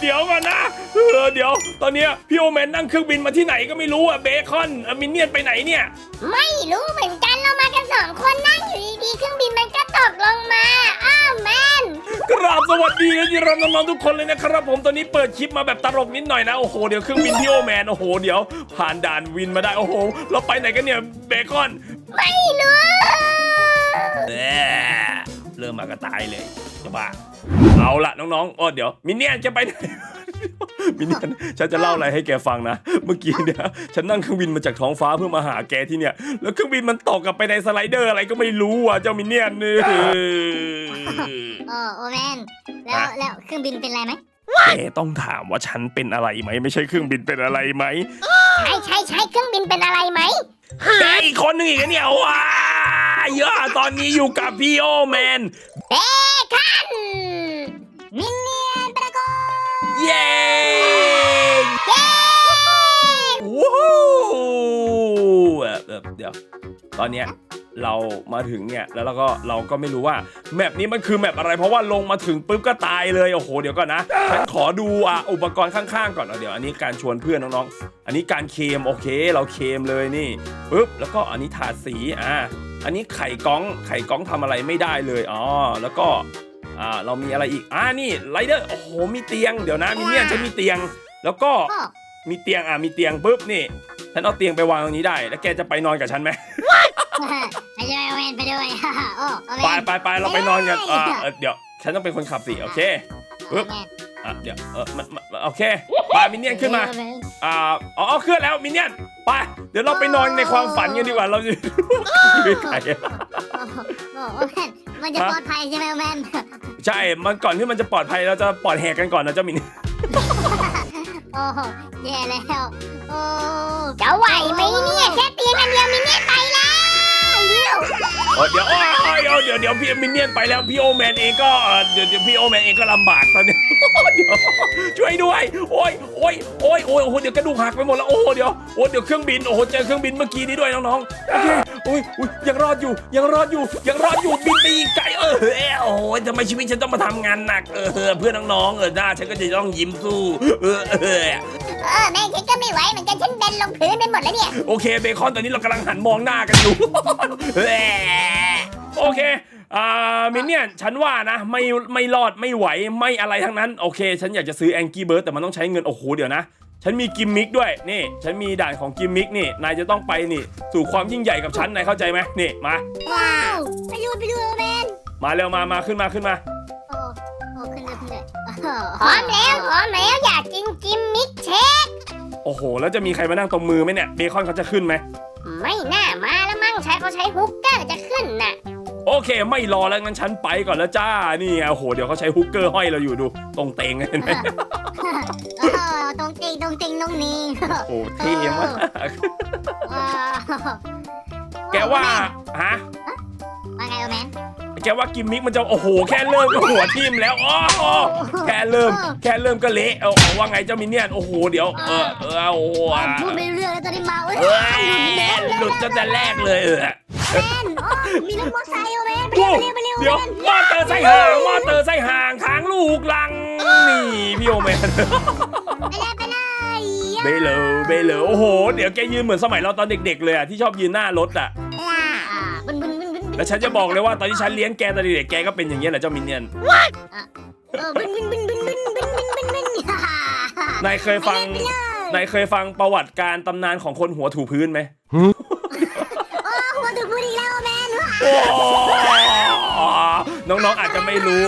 เดี๋ยวก่อนนะเออเดี๋ยว ตอนเนี้ยพี่โอแมนนั่งเครื่องบินมาที่ไหนก็ไม่รู้อะเบคอนอะมินเนี่ยนไปไหนเนี่ย ไม่รู้เหมือนกันเรามากันสองคนนั่งอยู่ดีๆเครื่องบินมันก็ตกลงมาอ้าวแมนกราบสวัสดีนะที่รับน้องๆทุกคนเลยนะครับ ผมตอนนี้เปิดคลิปมาแบบตลกนิดหน่อยนะโอ้โหเดี๋ยวเครื่องบินพี่โอแมนโอ้โหเดี๋ยว ผ่านด่านวินมาได้โอ้โห เราไปไหนกันเนี่ยเบคอน ไม่รู้ กระตายเลยจะบ้าเอาละน้องๆอ๋อเดี๋ยว มินเนี่ยนจะไปไหน มินเนี่ยนฉันจะเล่าอะไรให้แกฟังนะ เมื่อกี้เนี่ยฉันนั่งเครื่องบินมาจากท้องฟ้าเพื่อมาหาแกที่เนี่ย แล้วเครื่องบินมันตกกลับไปในสไลเดอร์อะไรก็ไม่รู้อะเจ้ามินเนี่ยนเนี่ยโอ้โอแมนแล้วแล้วเครื่องบินเป็นไรไหมแกต้องถามว่าฉันเป็นอะไรไหม ไม่ใช่เครื่องบินเป็นอะไรไหมใช่ใช่ใช่เครื่องบินเป็นอะไรไหมแกอีกคนหนึงอีกอะเนี่ยว้า เยอะ ตอนนี้อยู่กับพี่โอแมนเบคันมินเนี่ยนประกอบเย้เย้ว้าวแบบแบบเดี๋ยวตอนเนี้ยเรามาถึงเนี่ยแล้วเราก็เราก็ไม่รู้ว่าแมปนี้มันคือแมปอะไรเพราะว่าลงมาถึงปุ๊บก็ตายเลยโอ้โหเดี๋ยวก่อนนะฉันขอดูอะอุปกรณ์ข้างๆก่อนเอาเดี๋ยวอันนี้การชวนเพื่อนน้องๆอันนี้การเคมโอเค เราเคมเลยนี่ปุ๊บแล้วก็อันนี้ถาดสีอ่า อันนี้ไข่ก้องไข่ก้องทำอะไรไม่ได้เลยอ๋อแล้วก็อ่าเรามีอะไรอีกอ่านี่ไรเดอร์โอ้โหมีเตียงเดี๋ยวนะมินเนี่ยนฉันมีเตียง แล้วก็โอ้มีเตียงอะมีเตียงปุ๊บนี่ฉันเอาเตียงไปวางตรงนี้ได้ แล้วแกจะไปนอนกับฉันไหมไปด้วยโอแมนไปด้วยโอ้โอแมไปนไปไปเราไปนอนกันไม่อ่าได้เอ่อเดี๋ยวฉันต้องเป็นคนขับสิโอเคปึ๊บโอแมนอะเดี๋ยวเออมันมันโอเคไปมินเนี่ยนขึ้นมาโอแนอ่าอ๋อเคลื่อนแล้วมินเนี่ยนไป เดี๋ยวเราไปนอนในความฝันกันดีกว่าเราจะไม่ไกลโอ้โอแมนมันจะปลอดภัยใช่ไหมโอแมนใช่มันก่อนที่มันจะปลอดภัยเราจะปลอดแหกกันก่อนนะเจ้ามินโอ้โหแย่แล้วโอ้จะไหวไหมเนี่ยแค่เตียงอันเดียวมินเนี่ยไปแล้วเร็วเออเดี๋ยวโอ้ยเดี๋ยวเดี๋ยวเดี๋ยวพี่มินเนี่ยนไปแล้วพี่โอแมนเองก็เออเดี๋ยวเดี๋ยวพี่โอแมนเองก็ลำบากตอนนี้ เดี๋ยวช่วยด้วย โอ้ยโอ้ยโอ้ยโอ้ยโอ้โหเดี๋ยวกระดูกหักไปหมดแล้วโอ้โหเดี๋ยวโอ้เดี๋ยวเครื่องบินโอ้โหเจอเครื่องบินเมื่อกี้นี้ด้วยน้องๆโอเคโอ้ยโอ้ยยังรอดอยู่ ยังรอดอยู่ ยังรอดอยู่บินไปอีกไกลเออเอยโอ้ยทำไมชีวิตฉันต้องมาทำงานหนักเออเพื่อนน้องๆเออหน้าฉันก็จะต้องยิ้มสู้เออเออเออแม่ฉันก็ไม่ไหวเหมือนกันฉันเบนลงพื้นไปหมดแล้วเนี่ย โอเคเบคอนตอนนี้เรากำลังหันมองหน้ากันอยู่แหมโอเค อ่ามินเนี่ยนฉันว่านะ ไม่ไม่รอดไม่ไหวไม่อะไรทั้งนั้น โอเค ฉันอยากจะซื้อแองกี้เบิร์ดแต่มันต้องใช้เงิน โอ้โห เดี๋ยวนะ ฉันมีกิมมิกด้วย นี่ ฉันมีด่านของกิมมิกนี่ นายจะต้องไปนี่ สู่ความยิ่งใหญ่กับฉัน นายเข้าใจไหมนี่ มา ว้าวไปดูไปดูโอแมนมาเร็วมามาขึ้นมาขึ้นมา โอ้โอ้ขึ้นเลยขึ้นเลยพร้อมแล้วพร้อมแล้วอยากกินกิมมิกเชคโอ้โห แล้วจะมีใครมานั่งตรงมือไหมเนี่ย เบคอนเขาจะขึ้นไหม ไม่น่ามาแล้วมั้งใช้เขาใช้ฮุกเกอร์จะขึ้นน่ะโอ เคไม่รอแล้วงั้นฉันไปก่อนแล้วจ้า นี่ไงโอ้โหเดี๋ยวเขาใช้ฮุกเกอร์ห้อยเราอยู่ดู ตรงเตงเห็นไหมโอ้ตรงติงตรงติงตรงนี้โอ้เท่มาก ว้าวแกว่าฮะ ว่าไงโอแมน แกว่ากิมมิกมันจะโอ้โห แค่เริ่มก็หัวทิ่มแล้วอ๋อแค่เริ่ม แค่เริ่มก็เละเอาเอาว่าไงเจ้ามินเนี่ยนโอ้โหเดี๋ยวเออเออโอ้โหอะพูดไม่รู้เรื่องแล้วตอนนี้เมาเอ้ยเอ้ยหลุดตั้งแต่แรกเลยเออ แมนโอ้มีรถมอเตอร์ไซค์โอแมนไปโอ้เร็วไปเร็วไปเดี๋เร็ยววมอเตอร์ไซค์ห่างมอเตอร์ไซค์ห่างทางลูกลังนี่พี่โอแมนไปเลยไปเลยเบลเลอเบลเลอโอ้โห เดี๋ยวแกยืนเหมือนสมัยเราตอนเด็ก ๆ เลยอะที่ชอบยืนหน้ารถอะอ่าบึนบึนบึนบึนบึนแล้วฉันจะบอกเลยว่าตอนที่ฉันเลี้ยงแกตอนเด็กๆแกก็เป็นอย่างนี้ยแหละเจ้ามินเนี่ยนเออบึนบึนบึนบึนบึนบึนบึนบึนบึนฮ่าฮ่าฮ่านายเคยฟังไปเลยนายเคยฟังประวัติการตำนานของคนหัวถูพื้นไหม น้องๆอาจจะไม่รู้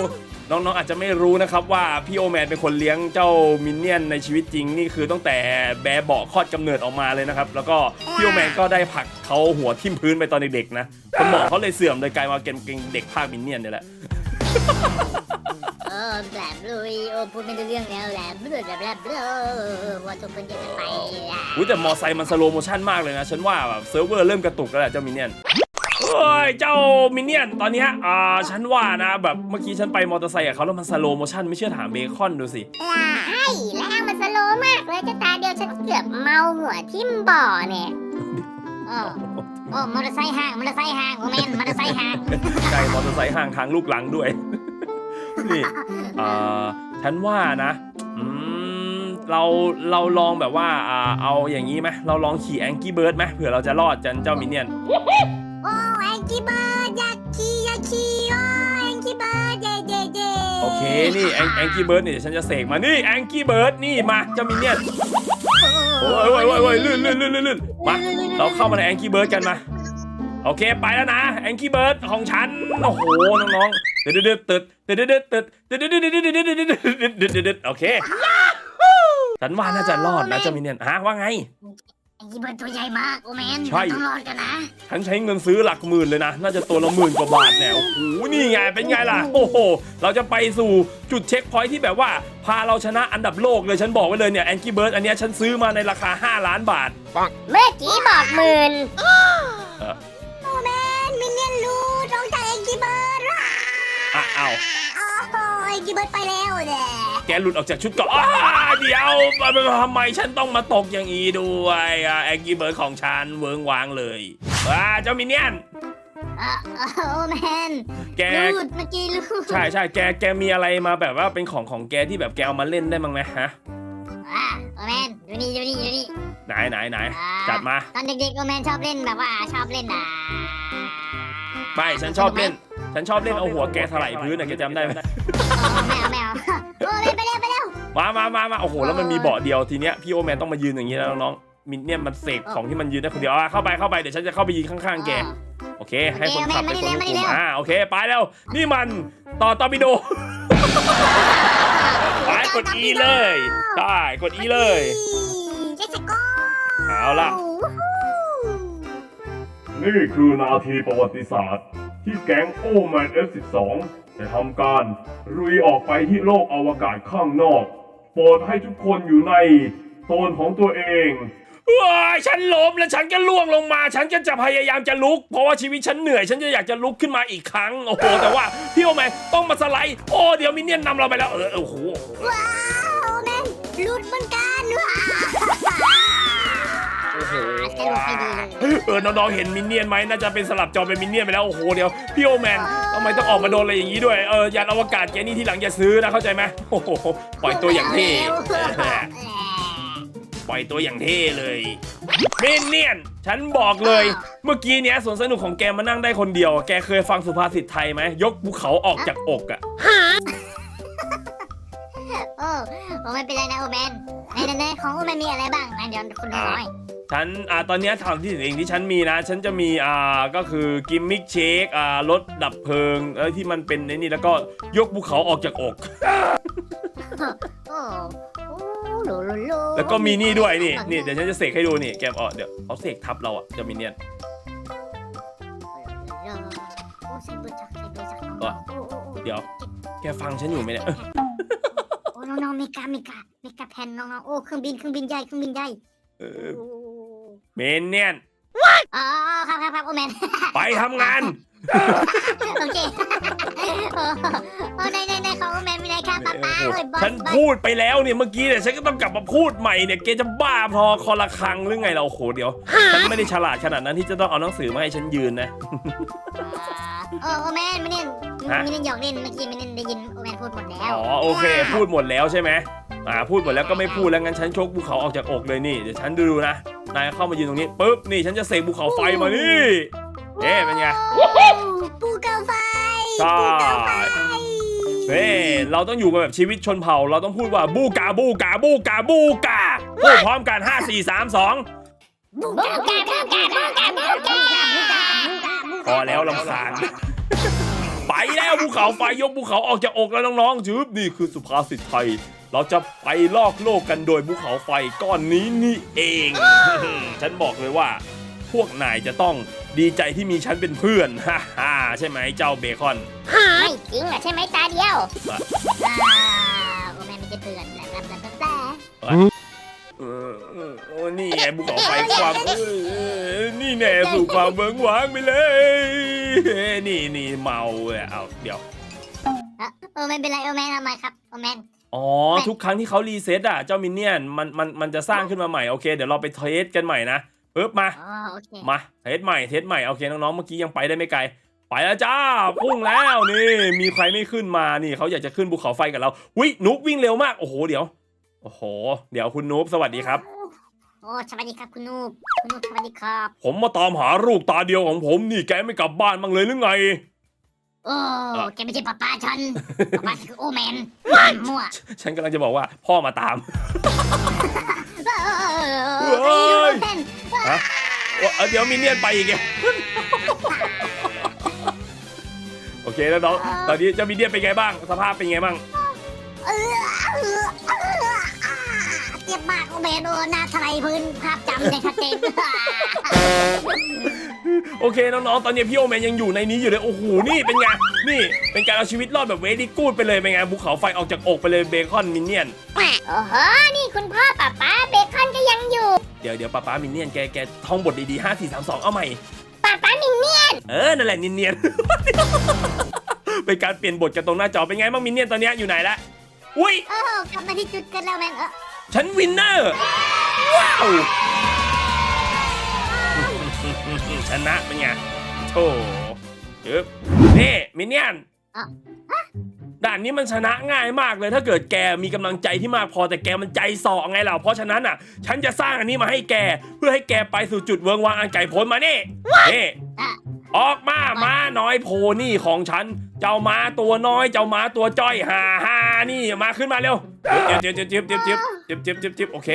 น้องๆอาจจะไม่รู้นะครับว่าพี่โอแมนเป็นคนเลี้ยงเจ้ามินเนี่ยนในชีวิตจริงนี่คือตั้งแต่แบเบาะคลอดกำเนิดออกมาเลยนะครับ แล้วก็พี่โอแมนก็ได้ผลักเขาหัวทิ่มพื้นไปตอนเด็กๆนะสมองเขาเลยเสื่อมเลยกลายมาเป็นเด็กภาคมินเนี่ยนนี่แหละ เออแบบเลยโอ้พูดไม่ได้เรื่องแล้วแบบแบบแบบแบบหัวทุกคนจะไปอะอุ้ยแต่มอไซค์มันสโลโมชั่นมากเลยนะ ฉันว่าแบบเซิร์ฟเวอร์เริ่มกระตุกแล้วแหละเจ้ามินเนี่ยน เฮ้ยเจ้ามินเนี่ยนตอนเนี้ยอ่าฉันว่านะแบบเมื่อกี้ฉันไปมอเตอร์ไซค์กับเขาแล้วมันสโลโมชั่นไม่เชื่อถามเบคอนดูสิ ใช่แล้วมันสโลว์มากเลยจะตาเดียวฉันเกือบเมาหัวทิ่มบ่อเนี่ยโอ้โอ้มอเตอร์ไซค์ห่างมอเตอร์ไซค์ห่างโอแมนมอเตอร์ไซค์ห่างใกล้มอเตอร์ไซค์ห่างทางลูกหลังด้วย นี่อ่าฉันว่านะอืมเราเราลองแบบว่าอ่าเอาอย่างนี้ไหมเราลองขี่แองกี้เบิร์ดไหมเผื่อเราจะรอดจันเจ้ามินเนี่ยนโอ้แอง กี้เบิร์ดอยากขี่อยากขี่โอ้แองกี้เบิร์ดเย่เย่เย่โอเคนี่แองแองกี้เบิร์ดเนี่เดี๋ยวฉันจะเสกมานี่แองกี้เบิร์ดนี่มาเจ้ามินเนี่ยนโอ้ยโอ้ยโอ้ยโอ้ยลื่นลื่นลื่นลื่นลื่นมาเราเข้ามาในแองกี้เบิร์ดกันมาโอเคไปแล้วนะแองกี้เบิร์ดของฉันโอ้โหน้องๆเด็ดเด็ดเด็ดเด็ดเด็ดเด็ดเด็ดเด็ดเด็ดเด็ดเด็ดเด็ดเด็ดเด็ดเด็ดเด็ดเด็ดโอเคฉันว่าน่าจะรอดนะเจ้ามินเนี่ยนฮะว่าไง แองกี้เบิร์ดตัวใหญ่มากโอ้แมนใช่ ต้องรอดกันนะฉันใช้เงินซื้อหลักหมื่นเลยนะ น่าจะตัวละหมื่นกว่าบาทแนวโอ้โหนี่ไงเป็นไงล่ะ โอ้โห เราจะไปสู่จุดเช็คพอยท์ที่แบบว่า พาเราชนะอันดับโลกเลย ฉันบอกไว้เลยเนี่ยแองกี้เบิร์ดอันเนี้ยฉันซื้อมาในราคา 5 ล้านบาท เมื่อกี้บอกหมื่นเออโอ้แมนมินเนี่ยนรู้ต้องจากแองกี้เบิร์ดว้าอะเอา โอ้โหแองกี้เบิร์ดไปแล้วเนี่ยแกหลุดออกจากชุดเก่อนอ้า เดี๋ยวทำไมฉันต้องมาตกอย่างนี้ด้วยอะแองกี้เบิร์ดของฉันเวิงวางเลยว้าเจ้ามินเนี่ยนอะโอ้แมนแกรูดเมื่อกี้รูดใช่ใช่แกแกมีอะไรมาแบบว่าเป็นของของแกที่แบบแกเอามาเล่นได้มั้งไหมฮะอะโอ้แมนดูนี่ดูนี่ดูนี่ไหนไหนไหนอ่าจัดมา ตอนเด็กๆโอแมนชอบเล่นแบบว่าชอบเล่นอะไม่ฉันชอบเล่น ฉันชอบเล่นเอาหัวแกถลายพื้นนะแกจำได้ไหม มามามามาโอ้โห แล้วมันมีเบาะเดียวทีเนี้ยพี่โอแมนต้องมายืนอย่างนี้แล้วน้องๆมินเนี่ยมันเสกของที่มันยืนได้คนเดียวอะเข้าไปเข้าไปเดี๋ยวฉันจะเข้าไปยืนข้างๆแกโอเค ให้คนขับเป็นคนควบคุมอ่าโอเค ไปแล้ว นี่มันต่อตอร์ปิโดไปกด E เลยใช่กด E เลยเจสโก้เอาล่ะนี่คือนาทีประวัติศาสตร์ ที่แก๊งโอแมน F12 จะทำการลุยออกไปที่โลกอวกาศข้างนอก โปรดให้ทุกคนอยู่ในโซนของตัวเอง ว้ายฉันล้มแล้วฉันก็ล่วงลงมา ฉันก็จะพยายามจะลุก เพราะว่าชีวิตฉันเหนื่อย ฉันจะอยากจะลุกขึ้นมาอีกครั้ง โอ้โห แต่ว่าพี่โอแมนต้องมาสไลด์ โอ้ เดี๋ยวมินเนี่ยนนำเราไปแล้ว เออ โอ้โห ว้าวโอแมนหลุดเหมือนกันว้าว โอ้โหจะหลุดไม่ดีเลยเออน้องๆเห็นมินเนี่ยนไหมน่าจะเป็นสลับจอเป็นมินเนี่ยนไปแล้วโอ้โหเดี๋ยวพี่โอแมนทำไมต้องออกมาโดนอะไรอย่างนี้ด้วยเออยานอวกาศแกนี่ที่หลังอย่าซื้อนะเข้าใจไหมโอ้โหปล่อยตัวอย่างเท่ปล่อยตัวอย่างเท่เลยมินเนี่ยนฉันบอกเลย เมื่อกี้เนี้ยสวนสนุกของแกมานั่งได้คนเดียว แกเคยฟังสุภาษิตไทยไหมยกภูเขาออกจากอกอะโอ้โอ้ไม่เป็นไรนะโอแมนในในของโอแมนมีอะไรบ้างนะเดี๋ยวคุณดูหน่อย ฉันอ่าตอนเนี้ยทำที่สิ่งที่ฉันมีนะ ฉันจะมีอ่าก็คือกิมมิกเชคอ่ารถดับเพลิงเอ้ยที่มันเป็นในนี่แล้วก็ยกภูเขาออกจากอก โอ้โอ้โลโลโลแล้วก็มีนี่ด้วยนี่นี่เดี๋ยวฉันจะเสกให้ดูนี่แกเอาเดี๋ยวเขาเสกทับเราอะเจะมินเนี่ยน โอ้ใส่เบอร์จักใส่เบอร์จักน้องอะๆโอ้โอ้โอ้เดี๋ยว แกฟังฉันอยู่ไหมเนี่ยโอ้น้องๆเมกาเมกาเมกาแพนน้องๆโอ้เครื่องบินเครื่องบินใหญ่เครื่องบินใหญ่เออโอ้ เมนเนี่ยนอ๋อครับครับครับโอแมน ไปทำงาน โอเค โอ้โอ้ในในในของโอแมนมีอะไรครับป้าป้าเอ้ยบอสฉันบอสพูดไปแล้วเนี่ยเมื่อกี้เนี่ยฉันก็ต้องกลับมาพูดใหม่เนี่ยแกจะบ้าพอคอละครังหรือไงเราโอ้โหเดี๋ยวฉันไม่ได้ฉลาดขนาดนั้นที่จะต้องเอาหนังสือมาให้ฉันยืนนะ เออโอแมนไม่เล่นฮะ ไม่เล่นหยอกเล่นเมื่อกี้ไม่เล่นได้ยินโอแมนพูดหมดแล้ว อ๋อโอเค พูดหมดแล้วใช่ไหมอ่าพูดหมดแล้วก็ไม่พูดแล้วงั้นฉันชกภูเขาออกจากอกเลยนี่เดี๋ยวฉันดูนะ นายเข้ามายืนตรงนี้ปุ๊บนี่ฉันจะเสกภูเขาไฟมานี่เอ๊ะเป็นไงปูเกาไฟใช่ปูเกาไฟเฮ้ยเราต้องอยู่กันแบบชีวิตชนเผ่า เราต้องพูดว่าบูกาบูกาบูกาบูกาพูดพร้อมกัน5 4 3 2บูเกาบูเกาบูเกาบูเกาบูเกาบูเกาพอแล้วลำคาญไปแล้วภูเขาไฟยกภูเขาออกจากอกแล้วน้องๆจืบนี่คือสุภาษิตไทย เราจะไปลอกโลกกันโดยภูเขาไฟก้อนนี้นี่เอง ฉันบอกเลยว่า พวกนายจะต้องดีใจที่มีฉันเป็นเพื่อนฮ่าฮ่าใช่ไหมเจ้าเบคอนไม่จริงอะใช่ไหมตาเดียวว่ะอ่าโอแมนไม่ใช่เพื่อนแบลบแบลบแบลบแบลบเออเออโอ้นี่ไงภูเขาไฟความเออเออนี่แน่สู่ความเบิงหวางไปเลยเอ้ยนี่นี่เมาเลยเอาเดี๋ยว เออโอแมนเป็นไรโอแมนทำไมครับโอแมน อ๋อ ทุกครั้งที่เขารีเซ็ตอะ เจ้ามินเนี่ยนมันมันมันจะสร้างขึ้นมาใหม่ โอเค เดี๋ยวเราไปเทสกันใหม่นะปึ๊บมา อ๋อโอเคมา เทสใหม่ เทสใหม่ โอเค น้องๆ เมื่อกี้ยังไปได้ไม่ไกล ไปแล้วจ้า พุ่งแล้วนี่ มีใครไม่ขึ้นมา นี่เขาอยากจะขึ้นภูเขาไฟกับเราวินุกวิ่งเร็วมาก โอ้โห เดี๋ยว โอ้โห เดี๋ยวคุณนูบสวัสดีครับ โอ้สวัสดีครับคุณนูบคุณนูบสวัสดีครับ ผมมาตามหาลูกตาเดียวของผม นี่แกไม่กลับบ้านบ้างเลยหรือไง โอ้อะแกไม่ใช่ป้าป้าฉันป้าป้าคือโอแมนมั่วฉันกำลังจะบอกว่าพ่อมาตาม เออเฮ้ย เต้นฮะเอ้ยเดี๋ยวมินเนี่ยนไปอีกไงโอเคแล้วน้องตอนนี้เจ้ามินเนี่ยนเป็นไงบ้าง สภาพเป็นไงบ้าง เออเออ เออเจ็บมากโอแมนโอ้หน้าทลายพื้นภาพจำได้ชัดเจน โอเคน้องๆ ตอนนี้พี่โอแมนยังอยู่ในนี้อยู่เลย โอ้โห นี่เป็นไง นี่เป็นการเอาชีวิตรอดแบบเวดี้กูดไปเลยเป็นไงภูเขาไฟออกจากอกไปเลยเบคอนมินเนี่ยน โอ้โห นี่คุณพ่อป้าป้าเบคอนก็ยังอยู่เดี๋ยวเดี๋ยวป้าป้ามินเนี่ยนแกแกท่องบทดีๆห้าสี่สามสองเอาใหม่ ป้าป้ามินเนี่ยนเออ นั่นแหละนินเนียน เป็นการเปลี่ยนบทกันตรงหน้าจอเป็นไงบ้างมินเนี่ยนตอนเนี้ยอยู่ไหนละ อุ้ย โอ้โหกลับมาที่จุดกันแล้วแมนเออ ฉันวินเนอร์ ว้าว ชนะเป็นไงโธ่ยึบนี่มินเนี่ยนด่านนี้มันชนะง่ายมากเลยถ้าเกิดแกมีกำลังใจที่มากพอแต่แกมันใจสอไงล่ะเพราะฉะนั้นอะ ฉันจะสร้างอันนี้มาให้แก เพื่อให้แกไปสู่จุดเวิงวางอันไก่พ้นมานี่นี่ อะ ออกมาม้าน้อยโพนี่ของฉัน เจ้าม้าตัวน้อย เจ้าม้าตัวจ้อยฮ่าฮ่านี่มาขึ้นมาเร็วเจ็บเจ็บเจ็บเจ็บเจ็บเจ็บเจ็บเจ็บเจ็บโอเค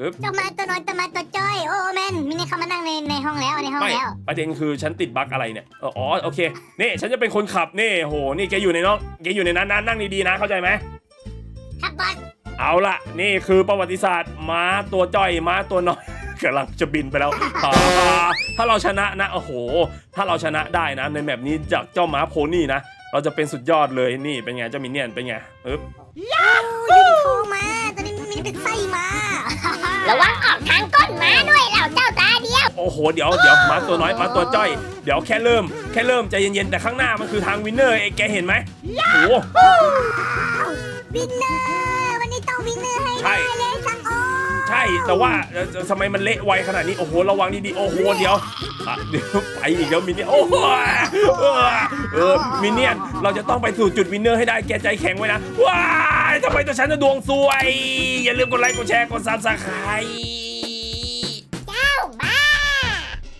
อึ๊บเจ้ามาตัวน้อยตัวมาตัวจ้อยโอ้แมนมินเนี่ยเข้ามานั่งในในห้องแล้วในห้องไม่แล้วประเด็นคือฉันติดบั๊กอะไรเนี่ยเอออ๋อโอเคนี่ฉันจะเป็นคนขับนี่โหนี่แกอยู่ในน้องแกอยู่ในนั้นนะนั่งดีๆนะเข้าใจไหมครับบอสเอาละนี่คือประวัติศาสตร์ม้าตัวจ้อยม้าตัวน้อย กำลังจะบินไปแล้วอ่าถ้าเราชนะนะโอ้โห ถ้าเราชนะได้นะ ในแบบนี้จากเจ้าม้าโพนี่นะ เราจะเป็นสุดยอดเลยนี่เป็นไงเจ้ามินเนี่ยนเป็นไงอึ๊บยูนิโคมาตอนนี้มินเป็นไส้มาระวังออกทางก้นมาด้วยเราเจ้าตาเดียวโอ้โหเดี๋ยวเดี๋ยวม้าตัวน้อยม้าตัวจ้อยเดี๋ยวแค่เริ่มแค่เริ่มใจเย็นๆแต่ข้างหน้ามันคือทางวินเนอร์ไอ้แกเห็นไหมโอ้โหวินเนอร์วันนี้ต้องวินเนอร์ให้ใช่ได้เลยสังโอ ใช่แต่ว่าเอ่อทำไมมันเละไวขนาดนี้โอ้โหระวังดีๆโอ้โหเดี๋ยวเดี๋ยวไปอีกแล้วมินเนี่ยโอ้โหเออมินเนี่ยนเราจะต้องไปสู่จุดวินเนอร์ให้ได้แกใจแข็งไว้นะว้ายทำไมตัวฉันจะดวงซวย อย่าลืมกดไลค์กดแชร์กดซับสไครต์